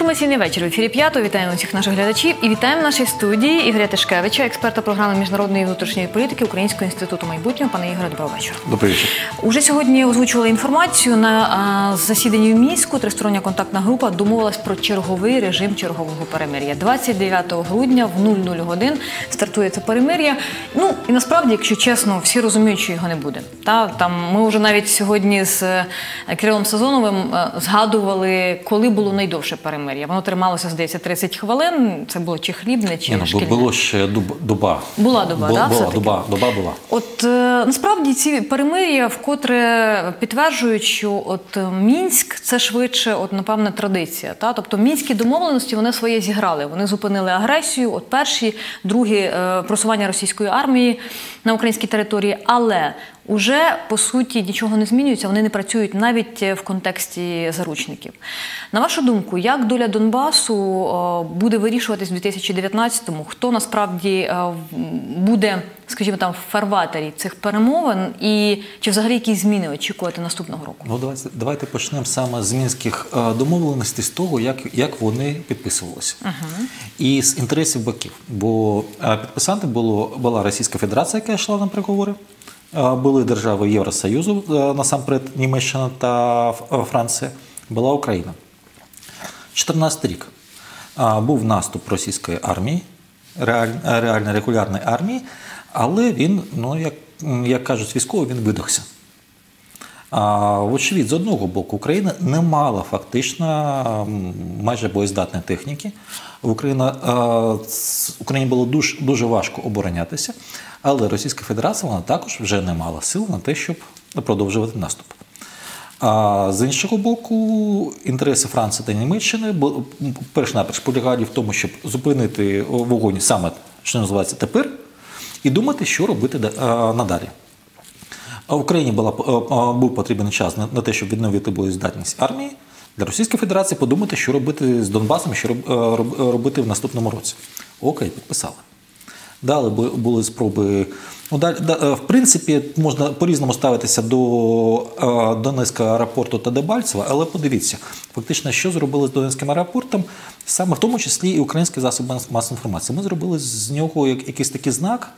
Інформаційний вечір в ефірі п'ятого. Вітаємо усіх наших глядачів і вітаємо в нашій студії Ігоря Тишкевича, експерта програми міжнародної і внутрішньої політики Українського інституту майбутнього. Пане Ігоре, доброго вечора. Добрий вечір. Уже сьогодні озвучували інформацію на засіданні в мінську. Тристороння контактна група домовилась про черговий режим чергового перемир'я. 29 грудня в 00 годин стартує це перемир'я. Ну і насправді, якщо чесно, всі розуміють, що його не буде. Та там ми вже навіть сьогодні з е, Кирилом Сезоновим е, згадували, коли було найдовше перемир'я. Воно трималося, здається, 30 хвилин. Це було чи хлібне, чи Ні, ну, шкільне. було ще доба. Була доба, Бу- да, була, все-таки? доба, доба була. От е, насправді ці перемир'я вкотре підтверджують, що от е, Мінськ це швидше, от напевне, традиція. Та тобто мінські домовленості вони своє зіграли. Вони зупинили агресію. От перші, другі е, просування російської армії на українській території, але Уже по суті нічого не змінюється, вони не працюють навіть в контексті заручників. На вашу думку, як доля Донбасу е, буде вирішуватись в 2019-му? Хто насправді е, буде, скажімо там, в фарватері цих перемовин, і чи взагалі якісь зміни очікувати наступного року? Ну, давайте, давайте почнемо саме з мінських е, домовленостей, з того, як, як вони підписувалися. І з інтересів боків. Бо е, підписанти було, була Російська Федерація, яка йшла на переговори. Е, Були держави Євросоюзу, е, насамперед Німеччина та е, Франція, була Україна. 14 рік був наступ російської армії, реаль, реально регулярної армії, але він, ну як, як кажуть військові, він видохся. А, вочевидь, з одного боку, Україна не мала фактично майже боєздатної техніки. Україна, Україні було дуже, дуже важко оборонятися, але Російська Федерація вона також вже не мала сил на те, щоб продовжувати наступ. А з іншого боку, інтереси Франції та Німеччини перш наперш полягали в тому, щоб зупинити вогонь саме, що називається тепер, і думати, що робити надалі. А Україні була, е, е, був потрібен час на, те, щоб відновити боєздатність армії. Для Російської Федерації подумати, що робити з Донбасом, що е, роб- робити в наступному році. Окей, підписали. Далі були спроби. Ну, в принципі, можна по-різному ставитися до Донецького аеропорту та Дебальцева, але подивіться, фактично, що зробили з Донецьким аеропортом, саме в тому числі і українські засоби масової інформації. Ми зробили з нього як- якийсь такий знак,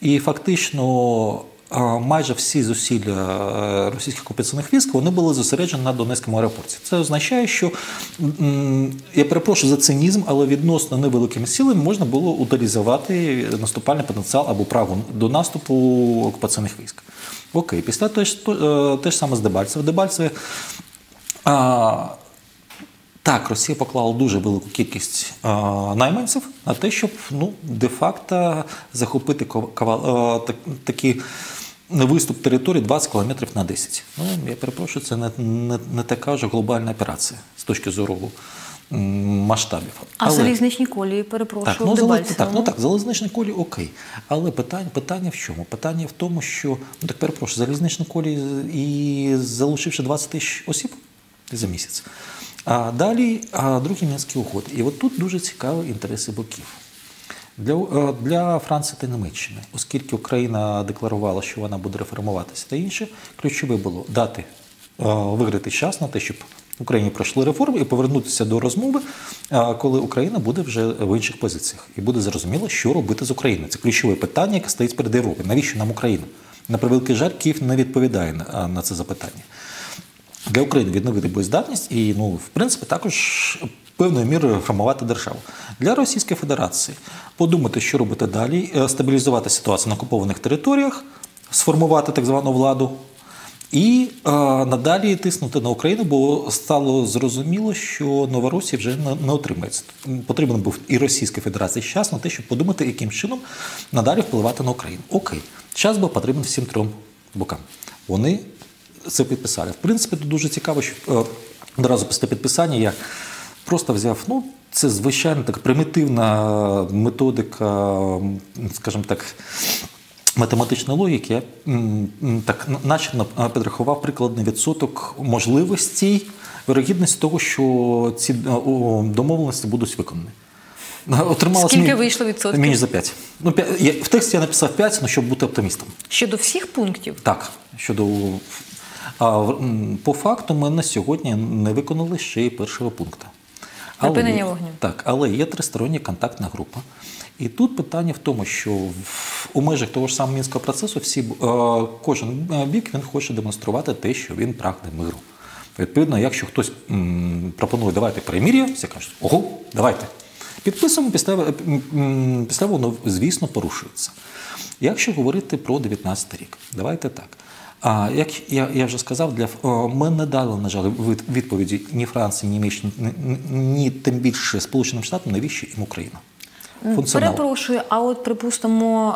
і фактично майже всі зусилля е, російських окупаційних військ вони були зосереджені на Донецькому аеропорті. Це означає, що я перепрошую за цинізм, але відносно невеликими силами можна було утилізувати наступальний потенціал або право до наступу окупаційних військ. Окей, після того ж е, те ж саме з Дебальцеве. Дебальцеве так, Росія поклала дуже велику кількість е, найманців на те, щоб ну, де-факто захопити кова- кава- е, так, такі виступ території 20 кілометрів на 10. Ну, я перепрошую, це не, не, не така вже глобальна операція з точки зору масштабів. А залізничні колії, перепрошую, Так, ну. Дебальцевому? так, ну так, залізничні колі окей. Але питання, питання в чому? Питання в тому, що ну так перепрошую, залізничні колі і залишивши 20 тисяч осіб за місяць. А далі а, другі мінські угоди. І от тут дуже цікаві інтереси боків. Для, е, для Франції та Німеччини, оскільки Україна декларувала, що вона буде реформуватися та інше, ключове було дати е, виграти час на те, щоб в Україні пройшли реформи і повернутися до розмови, е, коли Україна буде вже в інших позиціях, і буде зрозуміло, що робити з Україною. Це ключове питання, яке стоїть перед Європою. Навіщо нам Україна? На превеликий жаль, Київ не відповідає на, на це запитання для України відновити боєздатність і, ну, в принципі, також певною мірою формувати державу. Для Російської Федерації подумати, що робити далі, е, стабілізувати ситуацію на окупованих територіях, сформувати так звану владу. І е, надалі тиснути на Україну, бо стало зрозуміло, що Новоросія вже не, не отримається. Потрібен був і Російська Федерація час на те, щоб подумати, яким чином надалі впливати на Україну. Окей, час був потрібен всім трьом бокам. Вони це підписали. В принципі, тут дуже цікаво, що е, одразу після підписання я просто взяв, ну, це звичайно так примітивна методика, скажімо так, математичної логіки. Я так начебно е, підрахував прикладний відсоток можливостей, вирогідність того, що ці е, домовленості будуть виконані. Отрималось Скільки мі- вийшло відсотків? Мінус за 5. Ну, п'я- я, в тексті я написав 5, ну, щоб бути оптимістом. Щодо всіх пунктів? Так, щодо а, по факту ми на сьогодні не виконали ще й першого пункту. Припинення вогню. Так, але є тристороння контактна група. І тут питання в тому, що у межах того ж самого мінського процесу всі, е, кожен бік він хоче демонструвати те, що він прагне миру. Відповідно, якщо хтось пропонує давайте перемір'я, всі кажуть, ого, давайте. Підписуємо, після, після воно, звісно, порушується. Якщо говорити про 19 рік, давайте так. А як я, я вже сказав, для ми не дали, на жаль, відповіді ні Франції, ні Німеччині, ні, тим більше Сполученим Штатам, навіщо їм Україна? Функціонал. Перепрошую, а от припустимо,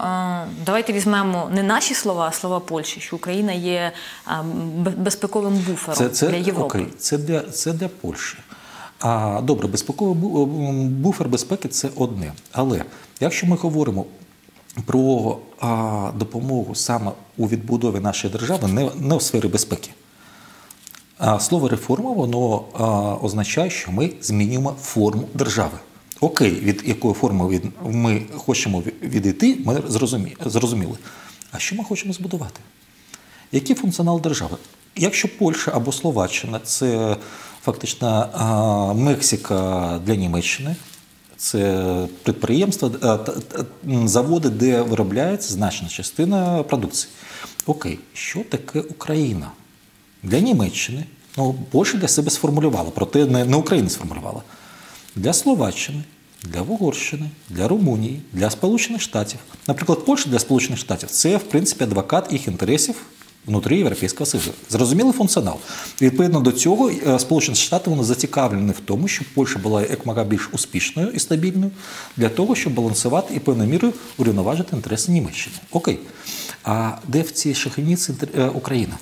давайте візьмемо не наші слова, а слова Польщі, що Україна є безпековим буфером Це, це, для Європи. Окей, це для, це для Польщі. А, добре, безпековий буфер безпеки це одне. Але якщо ми говоримо про а, допомогу саме у відбудові нашої держави, не, не в сфері безпеки. А слово реформа воно а, означає, що ми змінюємо форму держави. Окей, від якої форми від, ми хочемо відійти, ми зрозумі, зрозуміли. А що ми хочемо збудувати? Який функціонал держави? Якщо Польща або Словаччина це фактично а, Мексика для Німеччини, це підприємства, м, заводи, де виробляється значна частина продукції. Окей, що таке Україна? Для Німеччини, ну, Польща для себе сформулювала, проте не, не Україна сформулювала. Для Словаччини, для Угорщини, для Румунії, для Сполучених Штатів. Наприклад, Польща для Сполучених Штатів це, в принципі, адвокат їх інтересів внутрі Європейського Союзу. Зрозумілий функціонал. Відповідно до цього, е, Сполучені Штати вони зацікавлені в тому, щоб Польща була як мога більш успішною і стабільною для того, щоб балансувати і певною мірою урівноважити інтереси Німеччини. Окей. А де в цій шахівниці е, Україна?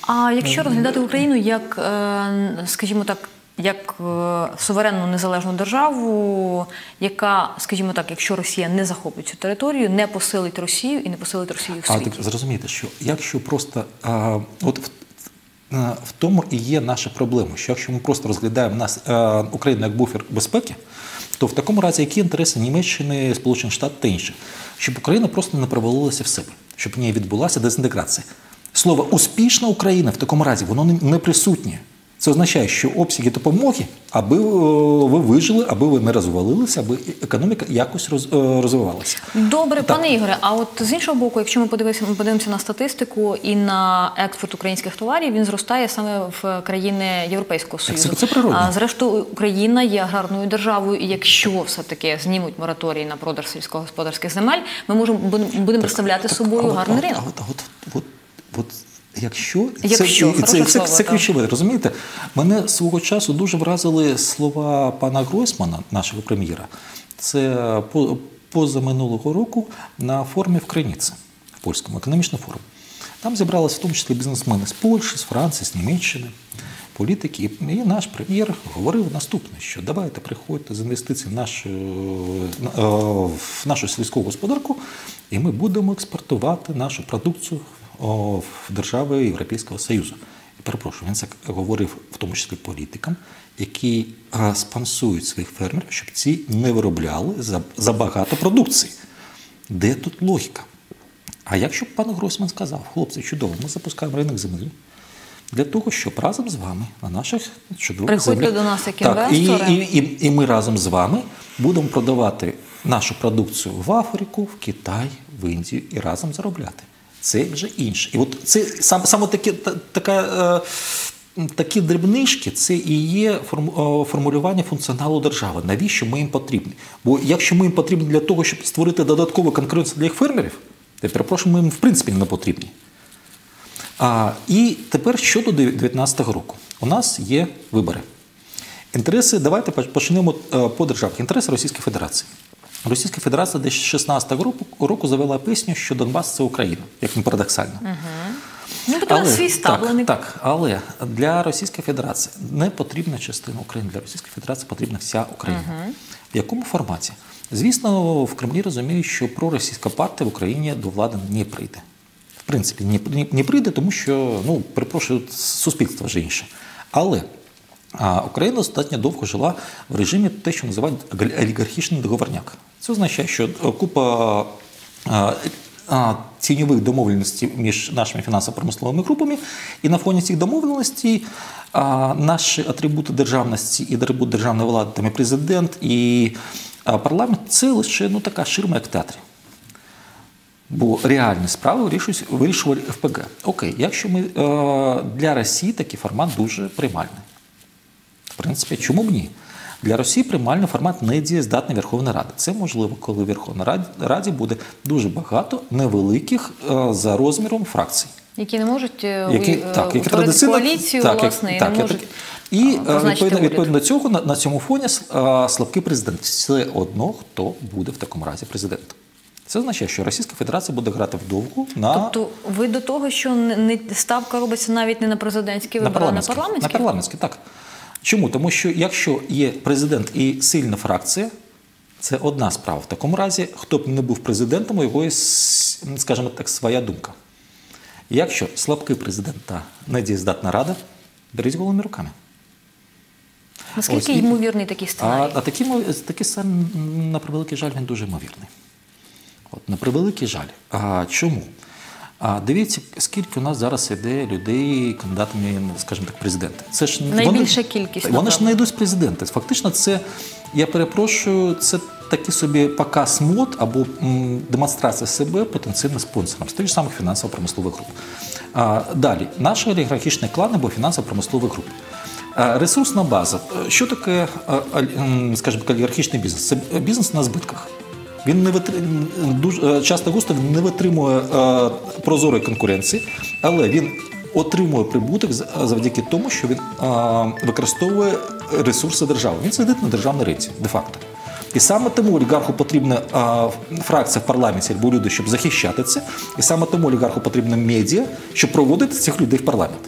А якщо розглядати Україну як, е, скажімо так, як е, суверенну незалежну державу, яка, скажімо так, якщо Росія не захопить цю територію, не посилить Росію і не посилить Росію в А так зрозумієте, що якщо просто а, от в, а, в тому і є наша проблема, що якщо ми просто розглядаємо нас а, Україну як буфер безпеки, то в такому разі які інтереси Німеччини, Сполучених Штатів та інші, щоб Україна просто не провалилася в себе, щоб в ній відбулася дезінтеграція. Слово успішна Україна в такому разі воно не присутнє. Це означає, що обсяги допомоги, аби е, ви вижили, аби ви не розвалилися, аби економіка якось роз, е, розвивалася. Добре, пане Ігоре. А от з іншого боку, якщо ми подивимося, ми подивимося на статистику і на експорт українських товарів, він зростає саме в країни Європейського союзу. це природно. А зрештою, Україна є аграрною державою, і якщо все таки знімуть мораторій на продаж сільськогосподарських земель, ми можемо будемо представляти собою А гарний а- ринок. А от, от, от, от, якщо, Якщо, це, це, це, слово, це ключове, розумієте? Мене свого часу дуже вразили слова пана Гройсмана, нашого прем'єра. Це по, позаминулого року на форумі в Криніці, в польському економічному форумі. Там зібралися в тому числі бізнесмени з Польщі, з Франції, з Німеччини, політики. І наш прем'єр говорив наступне: що давайте приходьте з інвестицій в нашу, е, в нашу сільську господарку, і ми будемо експортувати нашу продукцію держави Європейського Союзу. Перепрошую, він це говорив в тому числі політикам, які спонсують своїх фермерів, щоб ці не виробляли забагато продукції. Де тут логіка? А якщо б пан Гройсман сказав, хлопці, чудово, ми запускаємо ринок землі для того, щоб разом з вами на наших чудових Приходьте землях... до нас як так, і, і, і, і ми разом з вами будемо продавати нашу продукцію в Африку, в Китай, в Індію і разом заробляти. Це вже інше. І от це сам, саме таке, та, така, е, такі дрібнички це і є е, формулювання функціоналу держави. Навіщо ми їм потрібні? Бо якщо ми їм потрібні для того, щоб створити додаткову конкуренцію для їх фермерів, то перепрошую, ми їм в принципі не потрібні. А, і тепер щодо 2019 року. У нас є вибори. Інтереси, давайте почнемо е, по державах. Інтереси Російської Федерації. Російська Федерація десь 16 року, завела пісню, що Донбас це Україна, як не парадоксально. Ну, потрібен свій ставленик. Так, так, але для Російської Федерації не потрібна частина України. Для Російської Федерації потрібна вся Україна. В якому форматі? Звісно, в Кремлі розуміють, що проросійська партія в Україні до влади не прийде. В принципі, не, не, не прийде, тому що, ну, перепрошую, суспільство вже інше. Але а, Україна достатньо довго жила в режимі те, що називають олігархічний договорняк. Це означає, що е, купа е, домовленостей між нашими фінансово-промисловими групами, і на фоні цих домовленостей наші атрибути державності і атрибут державної влади, там і президент, і парламент це лише ну, така ширма, як в театрі. Бо реальні справи вирішують- вирішували ФПГ. Окей, якщо ми е, для Росії такий формат дуже приймальний. В принципі, чому б ні? Для Росії приймальний формат недієздатна Верховна Рада. Це можливо, коли в Верховній Раді, буде дуже багато невеликих е, за розміром фракцій. Які не можуть е, Які, ви- так, е, які традиційно коаліцію, так, власне, і так, не як- можуть і е, відповідно, відповідно до цього на, на цьому фоні е, слабкий президент. Все одно, хто буде в такому разі президентом. Це означає, що Російська Федерація буде грати вдовгу на Тобто ви до того, що не не- ставка робиться навіть не на президентські вибори, а на парламентські? На парламентські, так. Чому? Тому що якщо є президент і сильна фракція, це одна справа. В такому разі, хто б не був президентом, у його є, скажімо так, своя думка. Якщо слабкий президент та недієздатна рада, беріть голими руками. Наскільки Ось, ймовірний такий А, сценарій? а такий, мов- такий сцен, на превеликий жаль, він дуже ймовірний. От, на превеликий жаль. А чому? А дивіться, скільки у нас зараз іде людей кандидатами, скажімо так, президенти. Це ж Найбільша кількість, Вони ж не йдуть з президента. Фактично, це я перепрошую, це такий собі показ мод або м, демонстрація себе потенційним спонсором з тих ж самих фінансово-промислових груп. А, далі, наші олігархічні клани або фінансово-промислові групи. Ресурсна база. Що таке, а, скажімо олігархічний бізнес? Це бізнес на збитках. Він не витри... дуже е, часто густо не витримує е, прозорої конкуренції, але він отримує прибуток завдяки тому, що він е, використовує ресурси держави. Він сидить на державній ринці, де-факто. І саме тому олігарху потрібна е, фракція в парламенті або люди, щоб захищати це, і саме тому олігарху потрібна медіа, щоб проводити цих людей в парламент.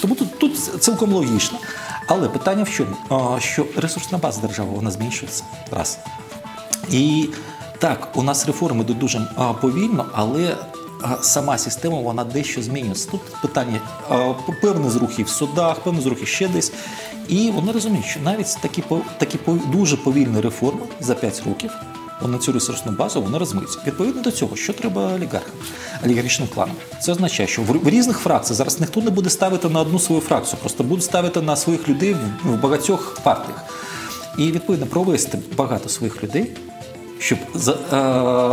Тому тут, тут цілком логічно. Але питання в чому? А, Що ресурсна база держави вона зменшується. Раз. І так, у нас реформи йдуть дуже повільно, але сама система вона дещо змінюється. Тут питання а, п- певні зрухи в судах, певні зрухи ще десь. І вони розуміють, що навіть такі, такі дуже повільні реформи за 5 років. На цю ресурсну базу вони розмиються. Відповідно до цього, що треба олігархам, олігархічним кланам? Це означає, що в різних фракціях зараз ніхто не буде ставити на одну свою фракцію, просто буде ставити на своїх людей в багатьох партіях. І відповідно провести багато своїх людей, щоб е,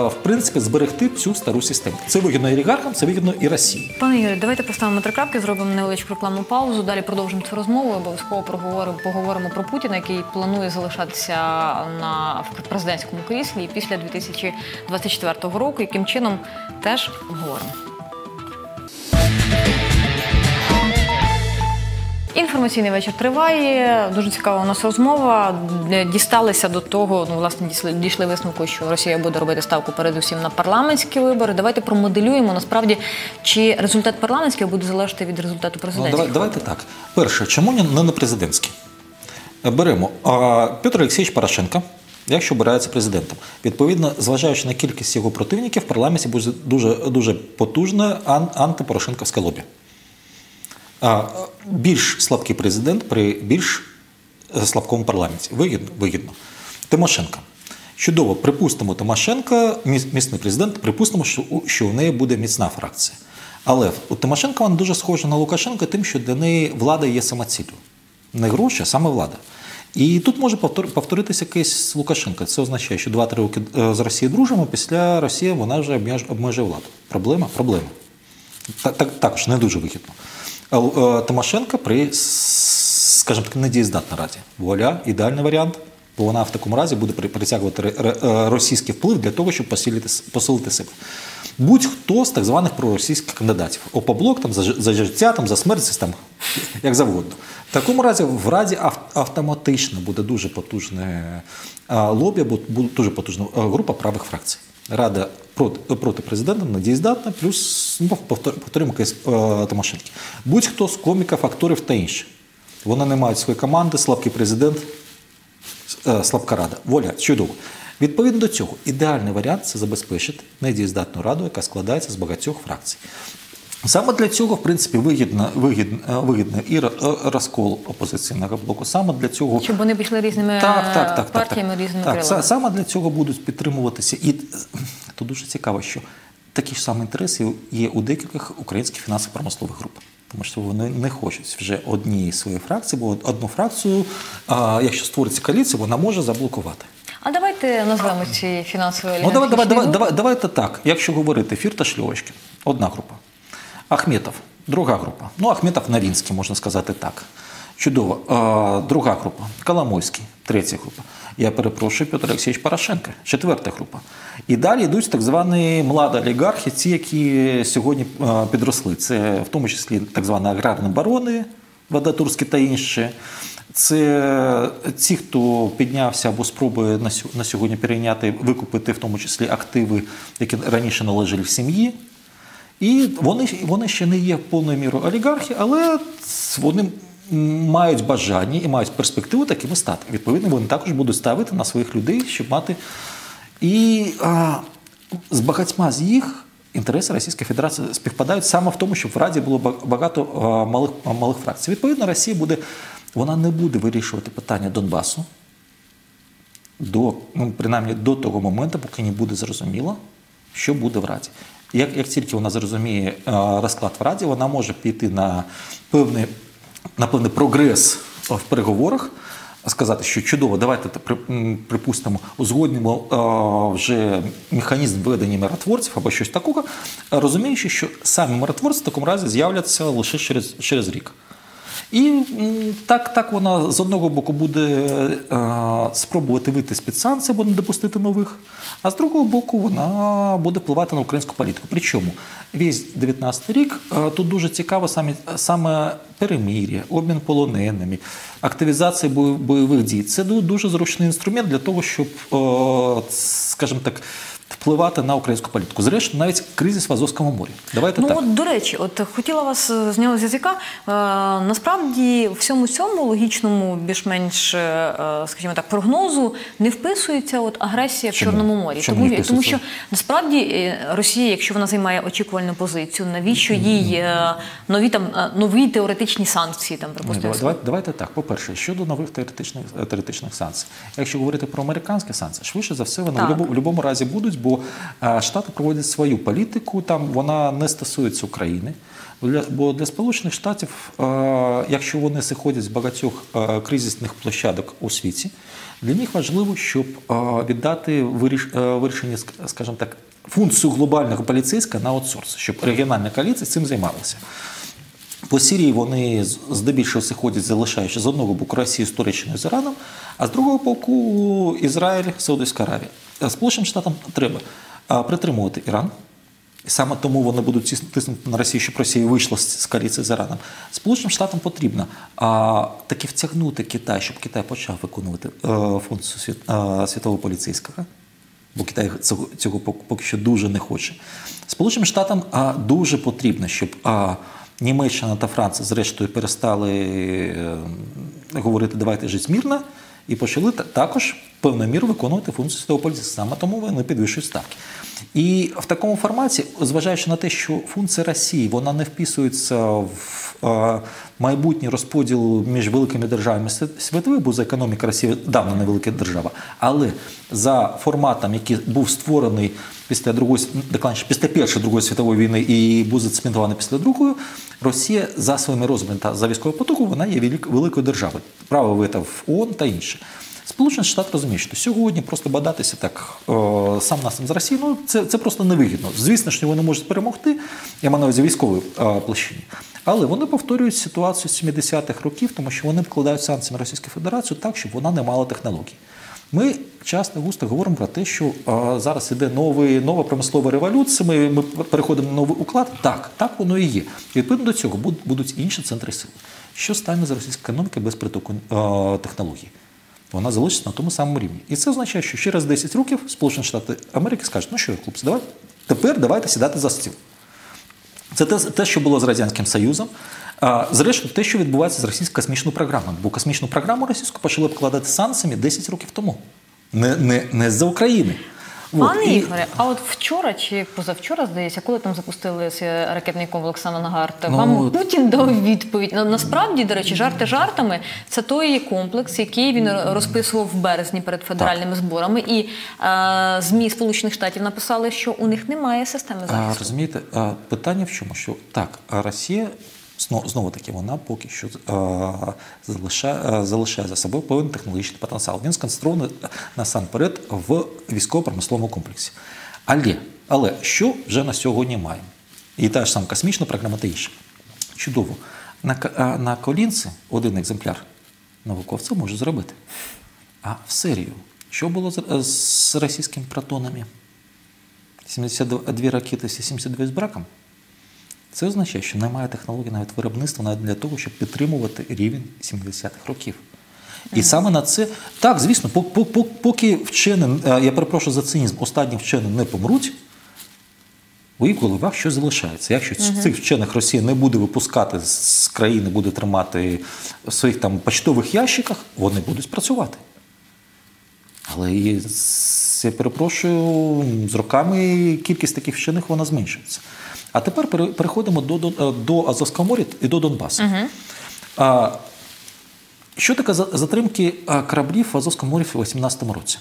в принципі зберегти цю стару систему. Це вигідно і олігархам, це вигідно і Росії. Пане Юрію, давайте поставимо три крапки, зробимо невеличку рекламну паузу. Далі продовжимо цю розмову. Обов'язково проговоримо, поговоримо про Путіна, який планує залишатися на в президентському кріслі і після 2024 року. Яким чином теж обговоримо. Інформаційний вечір триває. Дуже цікава у нас розмова. Е, Дісталися до того, ну власне дійшли, висновку, що Росія буде робити ставку передусім на парламентські вибори. Давайте промоделюємо насправді, чи результат парламентських буде залежати від результату Ну, президентських. давай, давайте так. Перше, чому не на президентські? Е, Беремо а, Петр Олексійович Порошенко, якщо обирається президентом. Відповідно, зважаючи на кількість його противників, в парламенті буде дуже, дуже потужне ан- антипорошенковське лобі. Більш слабкий президент при більш е, слабкому парламенті. Вигідно? Вигідно. Тимошенко. Чудово, припустимо, Тимошенко, міцний президент, припустимо, що у, неї буде міцна фракція. Але у Тимошенко вона дуже схожа на Лукашенка тим, що для неї влада є самоціллю. Не гроші, а саме влада. І тут може повтор- повторитися кейс Лукашенка. Це означає, що 2-3 роки е, з Росією дружимо, після Росії вона вже обмеж- обмежує владу. Проблема? Проблема. Так, так, також не дуже вигідно. А, е, Тимошенко при, скажем так, недієздатній раді. Вуаля, ідеальний варіант, бо вона в такому разі буде при- притягувати е, російський вплив для того, щоб посилити, посилити себе. Будь-хто з так званих проросійських кандидатів. Опоблок, там, за, життя, там, за смерть, там, як завгодно. В такому разі в Раді ав- автоматично буде дуже потужне лобі, буде дуже потужна група правих фракцій. Рада проти, проти президента недієздатна, плюс ну, повторюємо кейс Тимошенки. Будь-хто з коміків, акторів та інші. Вони не мають своєї команди, слабкий президент, слабка рада. Воля, чудово. Відповідно до цього, ідеальний варіант це забезпечити недієздатну раду, яка складається з багатьох фракцій. Саме для цього, в принципі, вигідно, вигідно, е, вигідно і е, розкол опозиційного блоку. Саме для цього Щоб вони пішли різними так, так, так, партіями, так, різними так, крилами. Саме для цього будуть підтримуватися. І тут дуже цікаво, що такі ж самі інтереси є у декількох українських фінансово-промислових груп. Тому що вони не хочуть вже однієї своєї фракції, бо одну фракцію, а, якщо створиться коаліція, вона може заблокувати. А давайте назвемо ці фінансові Ну, давай, давай, давай, давай, давайте так. Якщо говорити Фірташ Льовочкін, одна група. Ахметов, друга група. Ну, Ахметов Навінський, можна сказати так. Чудово. А, друга група. Коломойський, третя група. Я перепрошую, Петр Олексійович Порошенко, четверта група. І далі йдуть так звані младі олігархи, ті, які сьогодні підросли. Це в тому числі так звані аграрні барони, Вадатурські та інші. Це ті, хто піднявся або спробує на сьогодні перейняти, викупити в тому числі активи, які раніше належали в сім'ї. І вони, вони ще не є повною мірою олігархи, але вони мають бажання і мають перспективу такими стати. Відповідно, вони також будуть ставити на своїх людей, щоб мати. І а, з багатьма з їх інтереси Російської Федерації співпадають саме в тому, щоб в Раді було багато малих, малих фракцій. Відповідно, Росія буде, вона не буде вирішувати питання Донбасу до, ну, принаймні до того моменту, поки не буде зрозуміло, що буде в Раді. Як, як тільки вона зрозуміє е, розклад в Раді, вона може піти на певний, на певний прогрес в переговорах, сказати, що чудово, давайте те при- припустимо, узгоднимо е, вже механізм ведення миротворців або щось такого, розуміючи, що самі миротворці в такому разі з'являться лише через, через рік. І так, так вона з одного боку буде е, спробувати вийти з-під санкцій, або не допустити нових, а з другого боку вона буде впливати на українську політику. Причому весь 19 рік е, тут дуже цікаво саме, саме перемир'я, обмін полоненими, активізація бой- бойових дій. Це ду- дуже зручний інструмент для того, щоб, е, скажімо так, впливати на українську політику. Зрештою, навіть кризис в Азовському морі. Давайте Ну так. от до речі, от хотіла вас е, зняла з язика. Е, насправді, всьому цьому логічному, більш-менш, е, е, скажімо так, прогнозу не вписується от агресія в Чорному морі. Чому тому, тому що насправді е, Росія, якщо вона займає очікувальну позицію, навіщо їй е, нові там нові теоретичні санкції там припустимо? давай, давай, давайте так. По-перше, щодо нових теоретичних, теоретичних санкцій. Якщо говорити про американські санкції, швидше за все, вони Так. в будь-якому разі будуть, бо е, Штати проводять свою політику, там вона не стосується України. Бо для Сполучених Штатів, е, якщо вони заходять з багатьох е, кризисних площадок у світі, для них важливо, щоб віддати вирішення, скажімо так, функцію глобального поліцейського на аутсорс, щоб регіональна коаліція цим займалася. По Сирії вони здебільшого заходять, залишаючи з одного боку Росію з Туреччиною з Іраном, а з другого боку Ізраїль, Саудовська Аравія. А Сполученим Штатам треба притримувати Іран. Саме тому вони будуть тиснути на Росію, щоб Росія вийшла з коаліції з Іраном. Сполученим Штатам потрібно а, таки втягнути Китай, щоб Китай почав виконувати е, функцію світ, е, світового поліцейського бо Китай цього, цього поки що дуже не хоче. Сполученим Штатам а, дуже потрібно, щоб а, Німеччина та Франція, зрештою, перестали е, говорити давайте жити мирно, і почали та- також певною мірою виконувати функцію світового політики. Саме тому вони підвищують ставки. І в такому форматі, зважаючи на те, що функція Росії вона не вписується в е, майбутній розподіл між великими державами світ- світових, бо за економіка Росії давно не велика держава, але за форматом, який був створений після другої с- після першої другої світової війни і був зацементований після другої, Росія за своїми розмірами та за військовою потоком вона є великою державою. Право вето в ООН та інше. Сполучені Штати розуміють, що сьогодні просто бадатися так о, сам на сам з Росією, ну це, це просто невигідно. Звісно, що вони можуть перемогти, я маю на увазі військової е, площині. Але вони повторюють ситуацію з 70-х років, тому що вони вкладають санкції Російську Федерацію так, щоб вона не мала технологій. Ми часто густо говоримо про те, що е, зараз іде новий, нова промислова революція, ми, ми переходимо на новий уклад. Так, так воно і є. І відповідно до цього буд- будуть інші центри сили. Що стане з російської економіки без притоку е, технологій? Вона залишиться на тому самому рівні. І це означає, що через 10 років Сполучені Штати Америки скажуть, ну що, хлопці, давай, тепер давайте сідати за стіл. Це те, те, що було з Радянським Союзом. А, Зрештою, те, що відбувається з російською космічною програмою. Бо космічну програму російську почали обкладати санкціями 10 років тому. Не, не, не з-за України. Вот, Пане і- Ігоре, а от вчора чи позавчора, здається, коли там запустили ракетний комплекс Ангард, Ну, вам от- Путін дав відповідь. На- Насправді, до речі, жарти жартами, це той комплекс, який він розписував в березні перед федеральними зборами. І е, ЗМІ Сполучених Штатів написали, що у них немає системи А, розумієте, а, питання в чому? Що так, Росія знову, таки вона поки що залишає, залишає за собою певний технологічний потенціал. Він сконцентрований насамперед в військово-промисловому комплексі. Але, але що вже на сьогодні маємо? І та ж сама космічна програма та інше. Чудово. На, на колінці один екземпляр науковця може зробити. А в серію, що було з, з російськими протонами? 72 ракети С-72 з браком. Це означає, що немає технології навіть виробництва навіть для того, щоб підтримувати рівень 70-х років. І саме на це, так, звісно, пок- пок- пок- поки вчені, е, я перепрошую за цинізм, останні вчені не помруть, у їх головах щось залишається. Якщо ц- цих вчених Росія не буде випускати з- з країни, буде тримати в своїх там почтових ящиках, вони будуть працювати. Але і, я перепрошую, з роками кількість таких вчених вона зменшується. А тепер переходимо до, до, до Азовського моря і до Донбасу. А, що таке за- затримки кораблів в Азовському морі в 2018 році?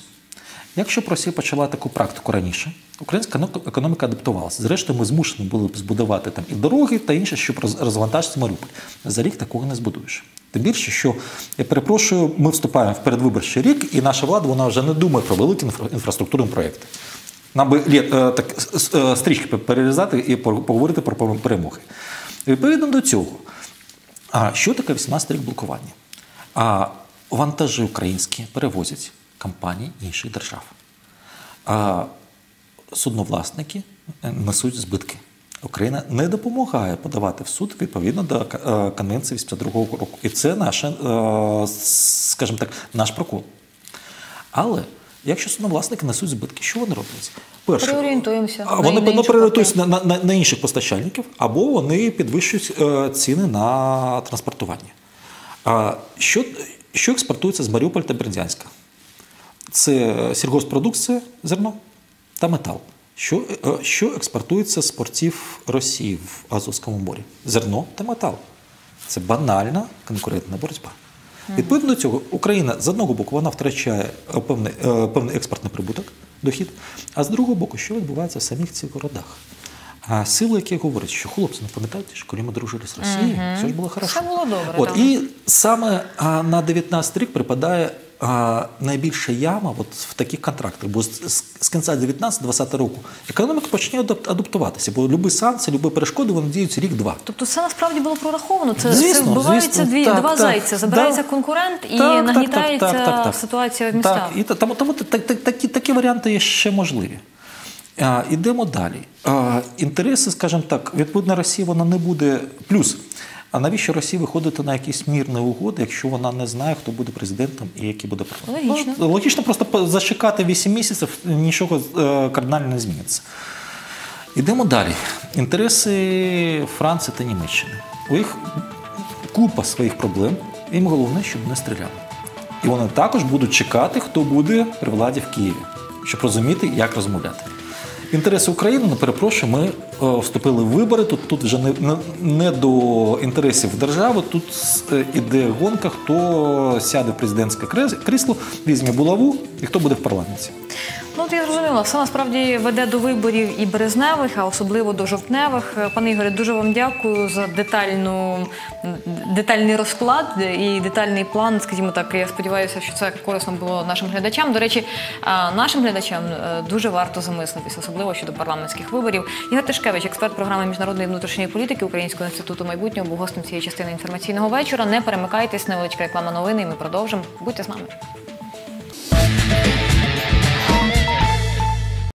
Якщо б Росія почала таку практику раніше, українська економіка адаптувалася. Зрештою, ми змушені були б збудувати там і дороги, та інше, щоб розвантажити Маріуполь. За рік такого не збудуєш. Тим більше, що я перепрошую, ми вступаємо в передвиборчий рік, і наша влада вона вже не думає про великі інфра- інфраструктурні проекти. Нам би лє- е, так, е, стрічки перерізати і поговорити про перемоги. Відповідно до цього, що таке 18 рік блокування? Вантажі українські перевозять компанії інших держав. А судновласники е, несуть збитки. Україна не допомагає подавати в суд відповідно до конвенції 82-го року. І це наше, скажімо так, наш прокол. Але якщо судновласники несуть збитки, що вони роблять? Перше, Переорієнтуємося вони на на, переорієнтуються на, на, на, на інших постачальників, або вони підвищують е, ціни на транспортування. А що, що експортується з Маріуполя та Бердянська? Це сільгоспродукція, зерно та метал. Що, е, що експортується з портів Росії в Азовському морі? Зерно та метал. Це банальна конкурентна боротьба. Відповідно до цього, Україна з одного боку вона втрачає е, певний, е, певний експортний прибуток, дохід, а з другого боку, що відбувається в самих цих городах? А сили, які говорять, що хлопці, не пам'ятаєте, що коли ми дружили з Росією, все ж було хорошо. Все було добре, От, і саме на 19 рік припадає найбільша яма от, в таких контрактах. Бо з, кінця 19-20 року економіка почне адап- адаптуватися, бо любі санкції, любі перешкоди вони діють рік-два. Тобто це насправді було прораховано. Це, це вбиваються дві, Так, два так. зайця. Забирається Да. конкурент і Так, так, так, нагнітається так, так, так. ситуація в містах. Так, і та- тому, тому так, так, такі, такі варіанти є ще можливі. А, ідемо далі. А, інтереси, скажімо так, відповідно Росія вона не буде. Плюс, а навіщо Росії виходити на якісь мірні угоди, якщо вона не знає, хто буде президентом і який буде? Логічно. Ну, логічно просто зачекати 8 місяців, нічого е, кардинально не зміниться. Ідемо далі. Інтереси Франції та Німеччини. У них купа своїх проблем. Їм головне, щоб не стріляли. І вони також будуть чекати, хто буде при владі в Києві, щоб розуміти, як розмовляти. Інтереси України, не перепрошую, ми е, вступили в вибори. Тут, тут вже не, не, не до інтересів держави, тут е, іде гонка, хто сяде в президентське крісло, візьме булаву і хто буде в парламенті. Ну, от я зрозуміла, все насправді веде до виборів і березневих, а особливо до жовтневих. Пане Ігоре, дуже вам дякую за детальну, детальний розклад і детальний план. Скажімо так, я сподіваюся, що це корисно було нашим глядачам. До речі, нашим глядачам е, дуже варто замислитись, особливо щодо парламентських виборів. Ігор Тишкевич, експерт програми міжнародної внутрішньої політики Українського інституту майбутнього, був гостем цієї частини інформаційного вечора. Не перемикайтесь, невеличка реклама новини. і Ми продовжимо. Будьте з нами.